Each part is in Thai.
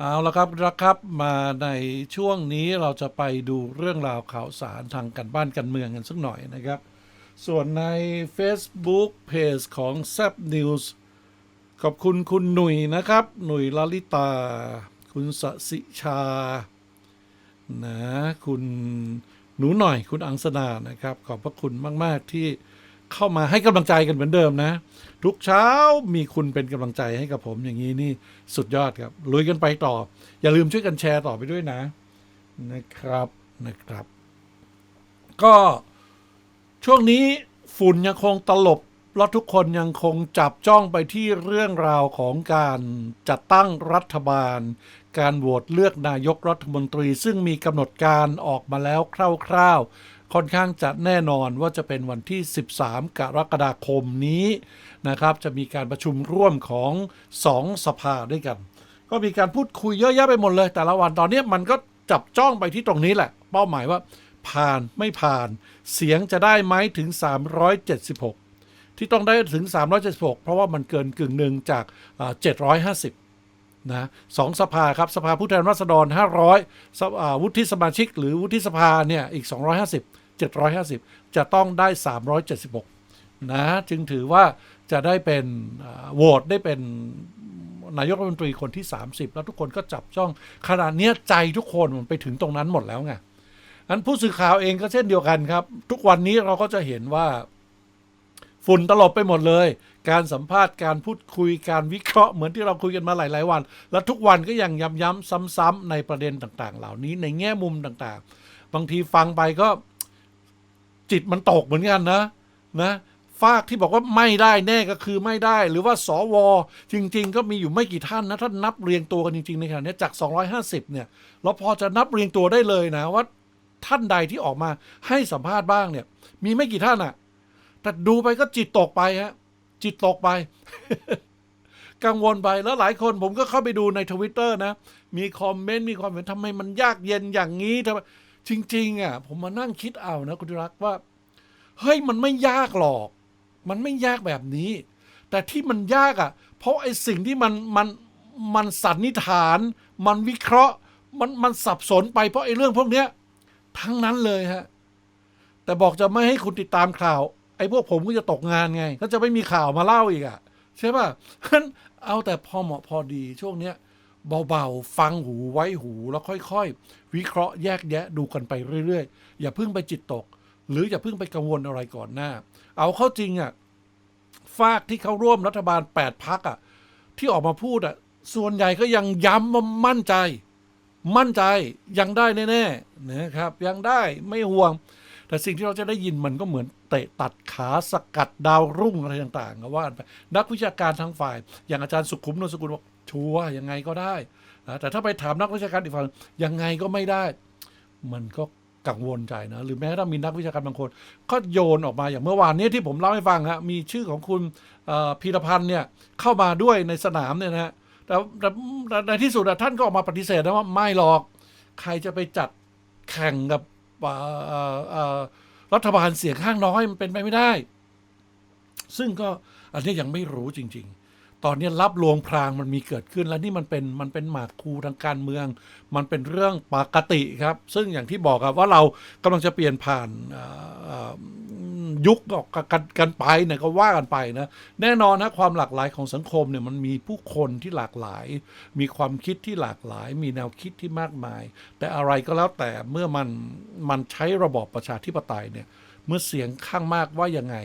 เอาละครับนะครับมาในช่วงนี้เราจะไปดูเรื่องราวข่าวสารทางการบ้านการเมืองกันสักหน่อยนะครับ ส่วนใน Facebook Page ของ z a p News ขอบคุณคุณหนุ่ยนะครับ หนุ่ยลลิตา คุณสสิชา นะ คุณหนูหน่อยคุณอังสนานะครับ ขอบพระคุณมาก ๆ ที่ เข้ามาให้กำลังใจกันเหมือนเดิมนะ ทุกเช้ามีคุณเป็นกำลังใจให้กับผมอย่างนี้นี่สุดยอดครับลุยกันไปต่อ อย่าลืมช่วยกันแชร์ต่อไปด้วยนะ นะครับนะครับ ก็ช่วงนี้ฝุ่นยังคงตลบแล้วทุกคนยังคงจับจ้องไปที่เรื่องราวของการจัดตั้งรัฐบาล การโหวตเลือกนายกรัฐมนตรี ซึ่งมีกำหนดการออกมาแล้วคร่าวๆ ค่อนข้างจะแน่นอนว่าจะเป็นวันที่ 13 กรกฎาคมนี้นะครับ จะมีการประชุมร่วมของสองสภาด้วยกัน ก็มีการพูดคุยเยอะแยะไปหมดเลย แต่ละวันตอนนี้มันก็จับจ้องไปที่ตรงนี้แหละ เป้าหมายว่าผ่านไม่ผ่าน เสียงจะได้ไหมถึง 376 ที่ต้องได้ถึง 376 เพราะว่ามันเกินกึ่งหนึ่งจาก 750 นะสองสภาครับสภาผู้แทนราษฎร 500สภอ่าวุฒิสมาชิก หรือวุฒิสภาเนี่ยอีก 250 750 จะต้องได้ 376 นะจึงถือว่าจะได้เป็นโหวตได้เป็นนายกรัฐมนตรีคนที่ 30 แล้วทุกคนก็จับจ้องขนาดนี้ใจทุกคนมันไปถึงตรงนั้นหมดแล้วไงอันผู้สื่อข่าวเองก็เช่นเดียวกันครับ ทุกวันนี้เราก็จะเห็นว่า ฝุ่นตลบไปหมดเลย การสัมภาษณ์การพูดคุยการวิเคราะห์เหมือนที่เราคุยกันมาหลาย ๆ วัน และทุกวันก็ยังย้ำๆซ้ำๆในประเด็นต่าง ๆ เหล่านี้ในแง่มุมต่างๆ บางทีฟังไปก็จิตมันตกเหมือนกันนะนะฝากที่บอกว่าไม่ได้แน่ก็คือไม่ได้ หรือว่าสวจริง ๆ ก็มีอยู่ไม่กี่ท่านนะถ้านับเรียงตัวกันจริง ๆ ในขณะนี้จาก 250 เนี่ยเราพอจะนับเรียงตัวได้เลยนะว่าท่านใดที่ออกมาให้สัมภาษณ์บ้างเนี่ย มีไม่กี่ท่านอะ แต่ดูไปก็จิตตกไปฮะ จิตตกไป กังวลไปแล้วหลายคนผมก็เข้าไปดูในทวิตเตอร์นะ มีคอมเมนต์มีความเห็นทำไมมันยากเย็นอย่างนี้ทำไมจริง ๆ อะ ผมมานั่งคิดเอานะ คุณรักว่า เฮ้ยมันไม่ยากหรอก มันไม่ยากแบบนี้ แต่ที่มันยากอะ เพราะไอ้สิ่งที่มันมันมันสันนิษฐาน มันวิเคราะห์ มันมันสับสนไปเพราะไอ้เรื่องพวกเนี้ย ทั้งนั้นเลยฮะ แต่บอกจะไม่ให้คุณติดตามข่าว ไอ้พวกผมก็จะตกงานไง ก็จะไม่มีข่าวมาเล่าอีกอะ่ะ ใช่ป่ะฉะนั้นเอาแต่พอเหมาะพอดีช่วงเนี้ยเบาๆ ฟังหูไว้หูแล้วค่อยๆ วิเคราะห์แยกแยะดูกันไปเรื่อยๆ อย่าเพิ่งไปจิตตก หรืออย่าเพิ่งไปกังวลอะไรก่อนหน้า เอาเข้าจริงอะ่ะฝากที่เขาร่วมรัฐบาลแปดพักอะที่ออกมาพูดอะส่วนใหญ่ก็ยังย้ำว่ามั่นใจ มั่นใจยังได้แน่ๆนะครับยังได้ไม่ห่วง แต่สิ่งที่เราจะได้ยินมันก็เหมือน เตะตัดขาสกัดดาวรุ่งอะไรต่างๆก็ว่านไปนักวิชาการทางฝ่าย อย่างอาจารย์สุขุมนนสกุลบอกชัวร์ยังไงก็ได้นะแต่ถ้าไปถามนักวิชาการอีกฝั่งยังไงก็ไม่ได้ มันก็กังวลใจนะหรือแม้กระมีนักวิชาการบางคนก็โยนออกมาอย่างเมื่อวานนี้ที่ผมเล่าให้ฟังฮะมีชื่อของคุณพีรพันธ์เนี่ยเข้ามาด้วยในสนามเนี่ยนะฮะแต่แตแต่ในที่สุดท่านก็ออกมาปฏิเสธนะว่าไม่หรอก ใครจะไปจัดแข่งกับ รัฐบาลเสียงข้างน้อยมันเป็นไปไม่ได้ ซึ่งก็อันนี้ยังไม่รู้จริง ๆ ตอนนี้รับลวงพรางมันมีเกิดขึ้นแล้วนี่มันเป็นมันเป็นหมากคูทางการเมือง มันเป็นเรื่องปกติครับ ซึ่งอย่างที่บอกครับว่าเรากำลังจะเปลี่ยนผ่านยุคออกกันกันไปเนี่ยก็ว่ากันไปนะแน่นอนนะความหลากหลายของสังคมเนี่ยมันมีผู้คนที่หลากหลาย มีความคิดที่หลากหลาย มีแนวคิดที่มากมาย แต่อะไรก็แล้วแต่เมื่อมันมันใช้ระบอบประชาธิปไตยเนี่ยเมื่อเสียงข้างมากว่ายังไง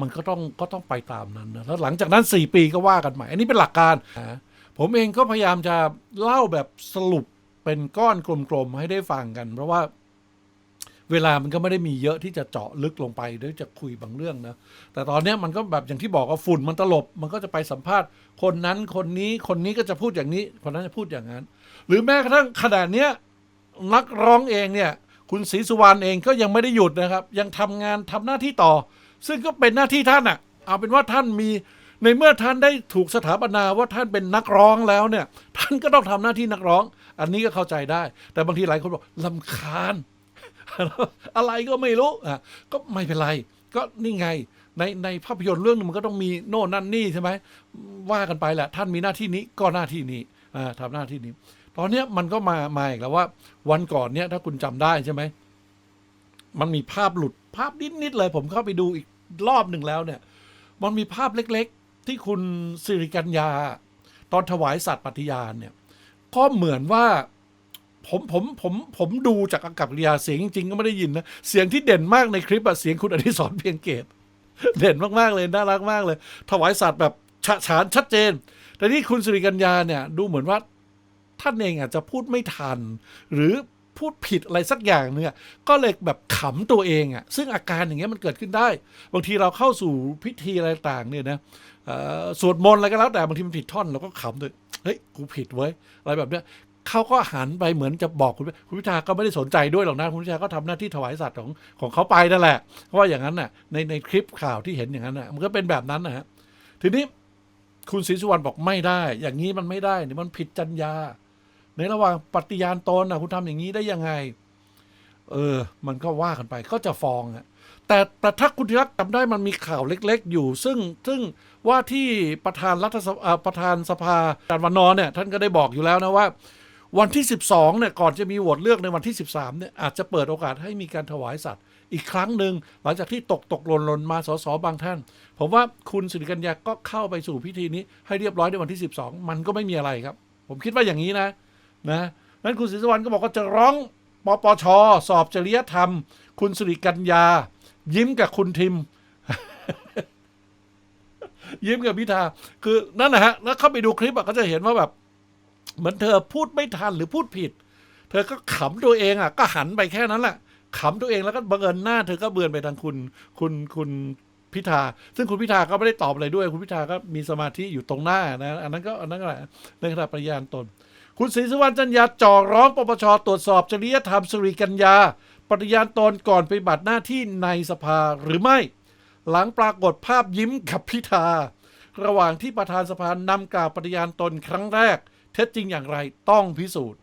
มันก็ต้องก็ต้องไปตามนั้นนะแล้วหลังจากนั้น 4 ปีก็ว่ากันใหม่ อันนี้เป็นหลักการนะผมเองก็พยายามจะเล่าแบบสรุปเป็นก้อนกลมๆให้ได้ฟังกัน เพราะว่าเวลามันก็ไม่ได้มีเยอะที่จะเจาะลึกลงไปหรือจะคุยบางเรื่องนะ แต่ตอนนี้มันก็แบบอย่างที่บอกว่าฝุ่นมันตลบ มันก็จะไปสัมภาษณ์ คนนั้นคนนี้คนนี้ก็จะพูดอย่างนี้ คนนั้นจะพูดอย่างนั้น หรือแม้กระทั่งขนาดเนี้ยนักร้องเองเนี่ย คุณศรีสุวรรณเองก็ยังไม่ได้หยุดนะครับ ยังทำงานทำหน้าที่ต่อ ซึ่งก็เป็นหน้าที่ท่านอะเอาเป็นว่าท่านมีในเมื่อท่านได้ถูกสถาปนาว่าท่านเป็นนักร้องแล้วเนี่ย ท่านก็ต้องทำหน้าที่นักร้อง อันนี้ก็เข้าใจได้ แต่บางทีหลายคนบอกลำคาญ อะไรก็ไม่รู้อะก็ไม่เป็นไร ก็นี่ไง ในในภาพยนตร์เรื่องหนึงมันก็ต้องมีโน่นนั่นนี่ใช่ไหมว่ากันไปแหละ ท่านมีหน้าที่นี้ก็หน้าที่นี้อ่าทำหน้าที่นี้ ตอนเนี้ยมันก็มามาอีกแล้วว่า วันก่อนเนี้ยถ้าคุณจำได้ใช่ไหมมันมีภาพหลุด ภาพนิด ๆ เลย ผมเข้าไปดูอีกรอบหนึ่งแล้วเนี่ย มันมีภาพเล็ก ๆ ที่คุณสิริกัญญา ตอนถวายสัตว์ปฏิญาณเนี่ย ก็เหมือนว่าผมผมผมผมดูจากอากับกิริยาเสียงจริง ๆ ก็ไม่ได้ยินนะ เสียงที่เด่นมากในคลิปอะเสียงคุณอดิศรเพียงเกตเด่นมากๆเลยน่ารักมากเลย ถวายสัตว์แบบฉะฉานชัดเจน แต่นี่คุณสิริกัญญาเนี่ย ดูเหมือนว่าท่านเองอาจจะพูดไม่ทัน หรือ พูดผิดอะไรสักอย่างเนี่ยก็เลยแบบขำตัวเองอะ่ะซึ่งอาการอย่างเงี้ยมันเกิดขึ้นได้ บางทีเราเข้าสู่พิธีอะไรต่างเนี่ยนะสวดมนต์อะไรก็แล้วแต่บางทีมันผิดท่อนเราก็ขำเลยเฮ้ยกูผิดเว้ยอะไรแบบเนี้ยเขาก็หันไปเหมือนจะบอกคุณคุณพิธาก็ไม่ได้สนใจด้วยหรอกนะคุณพิธาก็ทำหน้าที่ถวายสัตว์ของของเขาไปนั่นแหละ เพราะว่าอย่างนั้นน่ะในในคลิปข่าวที่เห็นอย่างนั้นน่ะมันก็เป็นแบบนั้นนะฮะทีนี้คุณศรีสุวรรณบอกไม่ได้ อย่างนี้มันไม่ได้นี่มันผิดจรรยา ในระหว่างปฏิญาณตนนะคุณทำอย่างนี้ได้ยังไง เออ มันก็ว่ากันไปก็จะฟ้องอะแต่แต่ถ้าคุณธีรักจำได้มันมีข่าวเล็ก ๆ อยู่ ซึ่งซึ่งว่าที่ประธานรัฐสภาประธานสภาการวันนอร์เนี่ย ท่านก็ได้บอกอยู่แล้วนะว่า วันที่ 12เนี่ยก่อนจะมีโหวตเลือกในวันที่ 13เนี่ยอาจจะเปิดโอกาสให้มีการถวายสัตว์อีกครั้งหนึ่งหลังจากที่ตกตกหล่นหล่นมาสสบางท่าน ผมว่าคุณสิริกัญญาก็เข้าไปสู่พิธีนี้ให้เรียบร้อยในวันที่ 12 มันก็ไม่มีอะไรครับ ผมคิดว่าอย่างนี้นะ นะนั้นคุณศรีสุวรรณก็บอกว่าจะร้องปปชสอบจริยธรรม คุณสิริกัญญา ยิ้มกับคุณทิม ยิ้มกับพิธา คือนั่นนะฮะ แล้วเข้าไปดูคลิปอะก็จะเห็นว่าแบบ เหมือนเธอพูดไม่ทันหรือพูดผิด เธอก็ขำตัวเองอะก็หันไปแค่นั้นแหละขำตัวเองแล้วก็บังเอิญหน้าเธอก็เบือนไปทางคุณ คุณคุณพิธา ซึ่งคุณพิธาก็ไม่ได้ตอบอะไรด้วย คุณพิธาก็มีสมาธิอยู่ตรงหน้านะ อันนั้นก็อันนั้นแหละในขณะปฏิญาณตน คุณศรีสุวรรณจันยาจ่อร้องปปชตรวจสอบจริยธรรมสุริกัญญาปฏิญาณตนก่อนไปบัติหน้าที่ในสภาหรือไม่ หลังปรากฏภาพยิ้มกับพิธา ระหว่างที่ประธานสภานำกล่าวปฏิญาณตนครั้งแรก เท็จจริงอย่างไรต้องพิสูจน์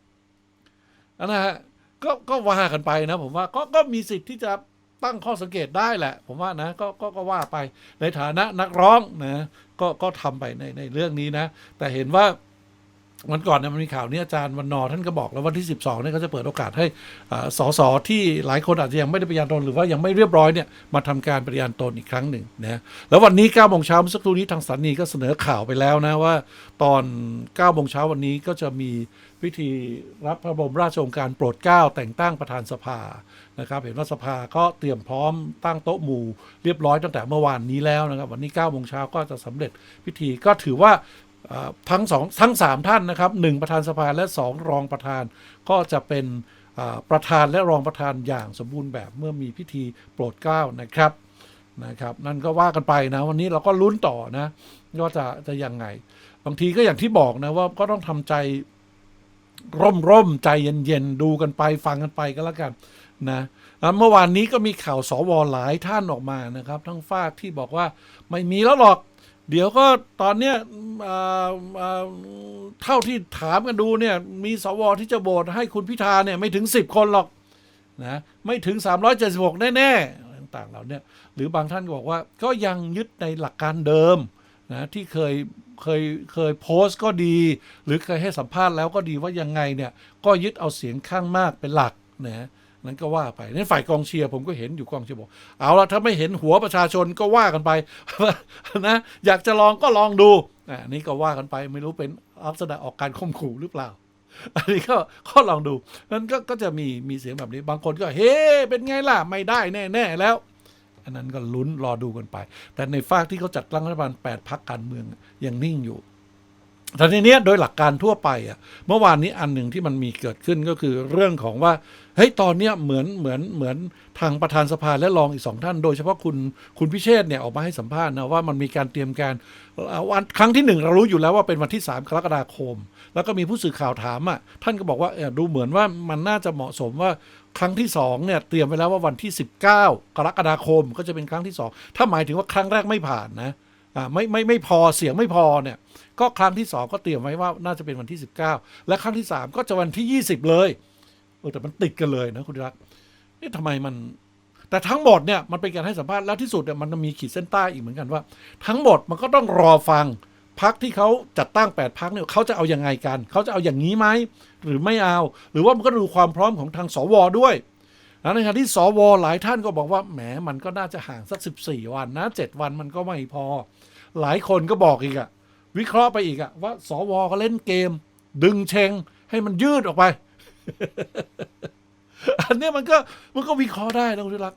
นะฮะก็ก็ว่ากันไปนะผมว่าก็ก็มีสิทธิ์ที่จะตั้งข้อสังเกตได้แหละ ผมว่านะก็ก็ก็ว่าไปในฐานะนักร้องนะก็ก็ทำไปในในเรื่องนี้นะ แต่เห็นว่า วันก่อนเนี่ยมันมีข่าวนี้อาจารย์วันนอท่านก็บอกแล้ววันที่ 12เนี่ยเขาจะเปิดโอกาสให้สสที่หลายคนอาจจะยังไม่ได้ปฏิญาณตนหรือว่ายังไม่เรียบร้อยเนี่ยมาทำการปฏิญาณตนอีกครั้งหนึ่งนะแล้ววันนี้9โมงเช้าเมื่อสักครู่นี้ทางสถานีก็เสนอข่าวไปแล้วนะว่า ตอน9โมงเช้าวันนี้ก็จะมีพิธีรับพระบรมราชโองการโปรดเกล้าแต่งตั้งประธานสภานะครับเห็นว่าสภาก็เตรียมพร้อมตั้งโต๊ะหมู่เรียบร้อยตั้งแต่เมื่อวานนี้แล้วนะครับ วันนี้9โมงเช้าก็จะสำเร็จพิธีก็ถือว่า ทั้งสองทั้งสามท่านนะครับหนึ่งประธานสภาและสองรองประธานก็จะเป็นประธานและรองประธานอย่างสมบูรณ์แบบเมื่อมีพิธีโปรดเกล้านะครับนะครับ นั่นก็ว่ากันไปนะวันนี้เราก็ลุ้นต่อนะว่าจะจะยังไง บางทีก็อย่างที่บอกนะว่าก็ต้องทำใจร่มร่มๆใจเย็นๆดูกันไปฟังกันไปก็แล้วกันนะแล้วเมื่อวานนี้ก็มีข่าวสวหลายท่านออกมานะครับ ทั้งฝากที่บอกว่าไม่มีแล้วหรอก เดี๋ยวก็ตอนเนี้ยอ่าอ่าเท่าที่ถามกันดูเนี่ย มีสวที่จะโหวตให้คุณพิธาเนี่ยไม่ถึง 10 คนหรอกนะไม่ถึง 376 แน่ๆต่างๆเหล่าเนี้ยหรือบางท่านก็บอกว่าก็ยังยึดในหลักการเดิมนะที่เคยเคยเคยโพสต์ก็ดี หรือเคยให้สัมภาษณ์แล้วก็ดีว่ายังไงเนี่ย ก็ยึดเอาเสียงข้างมากเป็นหลักนะ นั้นก็ว่าไปในฝ่ายกองเชียร์ผมก็เห็นอยู่กองเชียร์บอกเอาละถ้าไม่เห็นหัวประชาชนก็ว่ากันไปนะอยากจะลองก็ลองดูอ่านี่ก็ว่ากันไปไม่รู้เป็นลักษณะออกการข่มขู่หรือเปล่า อันนี้ก็ก็ลองดูนั้นก็ก็จะมีมีเสียงแบบนี้บางคนก็เฮ้เป็นไงล่ะไม่ได้แน่แน่แล้ว อันนั้นก็ลุ้นรอดูกันไป แต่ในฝากที่เขาจัดตั้งรัฐบาล8พักการเมืองยังนิ่งอยู่ แต่ทีนี้โดยหลักการทั่วไปอะเมื่อวานนี้อันหนึ่งที่มันมีเกิดขึ้นก็คือเรื่องของว่าเฮ้ยตอนเนี้ยเหมือนเหมือนเหมือนทางประธานสภาและรองอีกสองท่าน โดยเฉพาะคุณคุณพิเชษเนี่ยออกมาให้สัมภาษณ์นะว่ามันมีการเตรียมการวันครั้งที่หนึ่งเรารู้อยู่แล้วว่าเป็นวันที่ 3 กรกฎาคม แล้วก็มีผู้สื่อข่าวถามอะท่านก็บอกว่าเออดูเหมือนว่ามันน่าจะเหมาะสมว่าครั้งที่สองเนี่ยเตรียมไว้แล้วว่าวันที่ 19 กรกฎาคมก็จะเป็นครั้งที่สองถ้าหมายถึงว่าครั้งแรกไม่ผ่านนะอ่าไม่ไม่ไม่พอเสียงไม่พอเนี่ย ก็ครั้งที่สองก็เตรียมไว้ว่าน่าจะเป็นวันที่ 19 และครั้งที่สามก็จะวันที่ 20 เลยเออแต่มันติดกันเลยนะคุณรักนี่ทำไมมัน แต่ทั้งหมดเนี่ยมันเป็นการให้สัมภาษณ์แล้วที่สุดเนี่ยมันมีขีดเส้นใต้อีกเหมือนกันว่า ทั้งหมดมันก็ต้องรอฟังพักที่เขาจัดตั้ง 8 พักเนี่ยเขาจะเอาอยัางไงกัน เขาจะเอาอย่างนี้ไหมหรือไม่เอา หรือว่ามันก็ดูความพร้อมของทางสวด้วยนะในขณะที่สวหลายท่านก็บอกว่าแหมมันก็น่าจะห่างสัก 14 วันนะ 7 วันมันก็ไม่พอ หลายคนก็บอกอีกอะ วิเคราะห์ไปอีกอะว่าสวก็เล่นเกม ดึงเชงให้มันยืดออกไป อันนี้มันก็มันก็วิเคราะห์ได้นะคุณรัก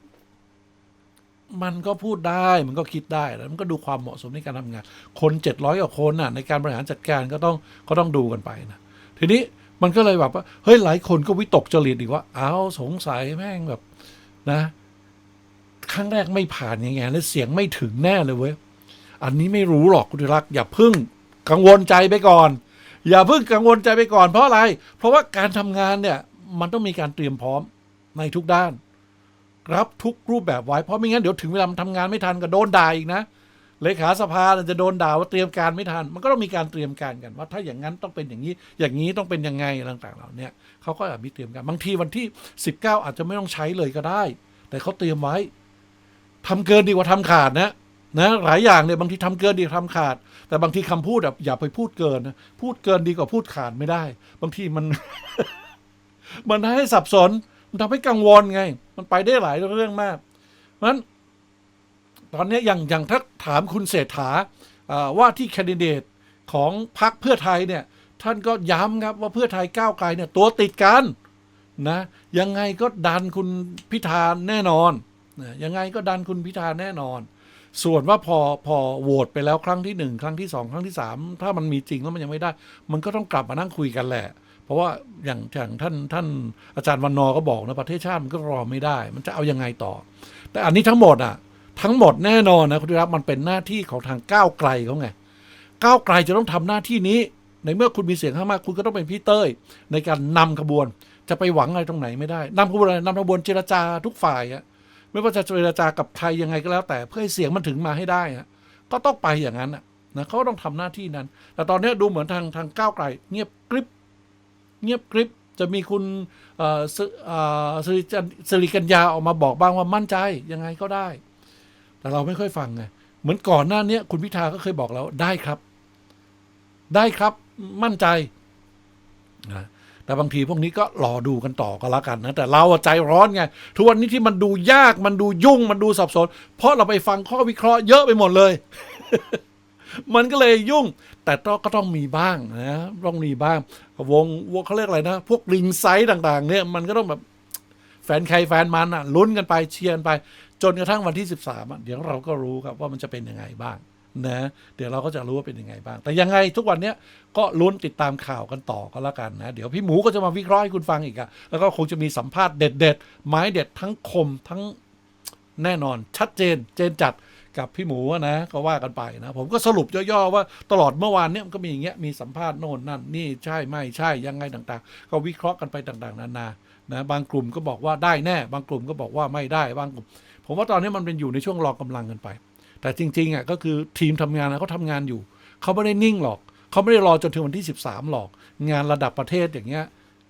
มันก็พูดได้มันก็คิดได้แล้วมันก็ดูความเหมาะสมในการทำงาน คนเจ็ดร้อยกว่าคนน่ะ ในการบริหารจัดการก็ต้องก็ต้องดูกันไปนะทีนี้มันก็เลยแบบว่าเฮ้ยหลายคนก็วิตกจริตอีกว่าอ้าวสงสัยแม่งแบบ นะครั้งแรกไม่ผ่านยังไงแล้วเสียงไม่ถึงแน่เลยเว้ย อันนี้ไม่รู้หรอกคุณรัก อย่าพึ่งกังวลใจไปก่อน อย่าพิ่งกังวลใจไปก่อนเพราะอะไร เพราะว่าการทำงานเนี่ยมันต้องมีการเตรียมพร้อมในทุกด้าน รับทุกรูปแบบไว้เพราะไม่งั้นเดี๋ยวถึงเวลาทำงานไม่ทันก็โดนด่าอีกนะเลขาสภาจะโดนด่าว่าเตรียมการไม่ทัน มันก็ต้องมีการเตรียมการกันว่า ถ้าอย่างนั้นต้องเป็นอย่างนี้ อย่างนี้ต้องเป็นยังไงต่างๆเหล่านี้เขาก็อาจมีเตรียมการบางทีวันที่ 19 อาจจะไม่ต้องใช้เลยก็ได้ แต่เขาเตรียมไว้ทำเกินดีกว่าทำขาดนะ นะหลายอย่างเนี่ยบางทีทำเกินดีกว่าทำขาด แต่บางทีคำพูดแบบอย่าไปพูดเกินนะพูดเกินดีกว่าพูดขาดไม่ได้ บางทีมัน มันทำให้สับสน มันทำให้กังวลไง มันไปได้หลายเรื่องมากเพราะฉะนั้น ตอนนี้อย่างอย่างถ้าถามคุณเศรษฐาอ่าว่าที่แคนดิเดตของพรรคเพื่อไทยเนี่ย ท่านก็ย้ำครับว่าเพื่อไทยก้าวไกลเนี่ย ตัวติดกันนะ ยังไงก็ดันคุณพิธาแน่นอนนะยังไงก็ดันคุณพิธาแน่นอน ส่วนว่าพอพอโหวตไปแล้วครั้งที่หนึ่งครั้งที่สองครั้งที่สามถ้ามันมีจริงแล้วมันยังไม่ได้ มันก็ต้องกลับมานั่งคุยกันแหละ เพราะว่าอย่างอย่างท่านท่านอาจารย์วันนอก็บอกนะประเทศชาติมันก็รอไม่ได้ มันจะเอายังไงต่อ แต่อันนี้ทั้งหมดอะ ทั้งหมดแน่นอนนะคุณธีรับมันเป็นหน้าที่ของทางก้าวไกลเขาไงก้าวไกลจะต้องทำหน้าที่นี้ ในเมื่อคุณมีเสียงข้างมากคุณก็ต้องเป็นพี่เต้ย ในการนำขบวนจะไปหวังอะไรตรงไหนไม่ได้นำขบวนอะไรนำขบวนเจรจาทุกฝ่ายอะ ไม่ว่าจะเจรจากับใครยังไงก็แล้วแต่เพื่อให้เสียงมันถึงมาให้ได้อะก็ต้องไปอย่างนั้นนะเขาต้องทำหน้าที่นั้น แต่ตอนนี้ดูเหมือนทางทางก้าวไกล เงียบกริบ เงียบกริบจะมีคุณเอ่อสเอ่อสิริจันสิริกัญญาออกมาบอกบ้างว่ามั่นใจยังไงก็ได้ แต่เราไม่ค่อยฟังไงเหมือนก่อนหน้านี้คุณพิธาก็เคยบอกแล้วได้ครับ ได้ครับมั่นใจนะ แต่บางทีพวกนี้ก็รอดูกันต่อก็แล้วกันนะแต่เราใจร้อนไงทุกวันนี้ที่มันดูยากมันดูยุ่งมันดูสับสน เพราะเราไปฟังข้อวิเคราะห์เยอะไปหมดเลย มันก็เลยยุ่ง แต่ก็ต้องมีบ้างนะต้องมีบ้าง วงวงเขาเรียกอะไรนะ พวกลิงไซต์ต่างๆ เนี่ยมันก็ต้องแบบแฟนใครแฟนมันอะลุ้นกันไปเชียร์กันไป จนกระทั่งวันที่ 13อะเดี๋ยวเราก็รู้ครับว่ามันจะเป็นยังไงบ้าง นะเดี๋ยวเราก็จะรู้ว่าเป็นยังไงบ้าง แต่ยังไงทุกวันเนี้ยก็ลุ้นติดตามข่าวกันต่อก็แล้วกันนะ เดี๋ยวพี่หมูก็จะมาวิเคราะห์ให้คุณฟังอีกอะแล้วก็คงจะมีสัมภาษณ์เด็ดๆไม้เด็ดทั้งคมทั้งแน่นอนชัดเจนเจนจัดกับพี่หมูนะก็ว่ากันไปนะ ผมก็สรุปย่อๆว่าตลอดเมื่อวานเนี้ยมันก็มีอย่างเงี้ยมีสัมภาษณ์โน่นนั่นนี่ใช่ไม่ใช่ยังไงต่างๆ ก็วิเคราะห์กันไปต่างๆ นานานะบางกลุ่มก็บอกว่าได้แน่ บางกลุ่มก็บอกว่าไม่ได้บางกลุ่ม ผมว่าตอนนี้มันเป็นอยู่ในช่วงรอกำลังกันไป แต่จริงๆอะก็คือทีมทำงานนะเขาทำงานอยู่ เขาไม่ได้นิ่งหรอก เขาไม่ได้รอจนถึงวันที่ 13 หรอก งานระดับประเทศอย่างเงี้ย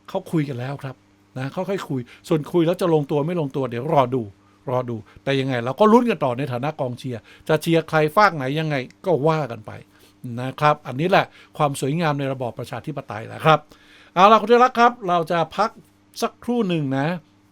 เขาคุยกันแล้วครับนะเขาค่อยคุย ส่วนคุยแล้วจะลงตัวไม่ลงตัวเดี๋ยวรอดูรอดู แต่ยังไง เราก็ลุ้นกันต่อในฐานะกองเชียร์จะเชียร์ใครฝากไหนยังไงก็ว่ากันไปนะครับ อันนี้แหละความสวยงามในระบอบประชาธิปไตยแหละครับ เอาล่ะคุณที่รักครับ เราจะพักสักครู่หนึ่งนะ